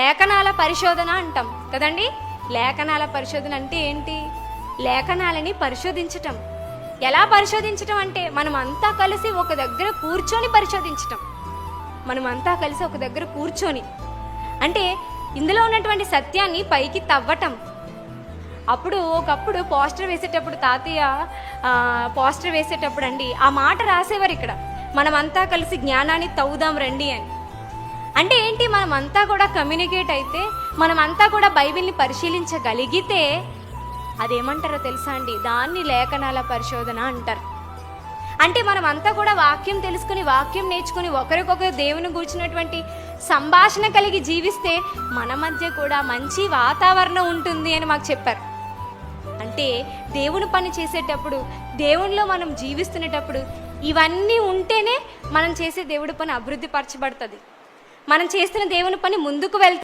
లేఖనాల పరిశోధన అంటాం కదండి? లేఖనాల పరిశోధన అంటే ఏంటి? లేఖనాలని పరిశోధించటం. ఎలా పరిశోధించటం అంటే మనం అంతా కలిసి ఒక దగ్గర కూర్చొని పరిశోధించటం. మనం అంతా కలిసి ఒక దగ్గర కూర్చొని. అంటే ఇందులో ఉన్నటువంటి సత్యాన్ని పైకి తవ్వటం. అప్పుడు ఒకప్పుడు పోస్టర్ వేసేటప్పుడు తాతయ్య పోస్టర్ వేసేటప్పుడు అండి ఆ మాట రాసేవారు ఇక్కడ. మనమంతా కలిసి జ్ఞానాన్ని తవ్వుదాం రండి అని. అంటే ఏంటి మనమంతా కూడా కమ్యూనికేట్ అయితే మనం అంతా కూడా బైబిల్ని పరిశీలించగలిగితే అదేమంటారో తెలుసా అండి? దాన్ని లేఖనాల పరిశోధన అంటారు. అంటే మనం అంతా కూడా వాక్యం తెలుసుకుని వాక్యం నేర్చుకుని ఒకరికొకరు దేవుని కూర్చున్నటువంటి సంభాషణ కలిగి జీవిస్తే మన మధ్య కూడా మంచి వాతావరణం ఉంటుంది అని మాకు చెప్పారు. అంటే దేవుని పని చేసేటప్పుడు దేవునిలో మనం జీవిస్తున్నటప్పుడు ఇవన్నీ ఉంటేనే మనం చేసే దేవుడి పని అభివృద్ధి పరచబడుతుంది. మనం చేస్తున్న దేవుని పని ముందుకు వెళ్తుంది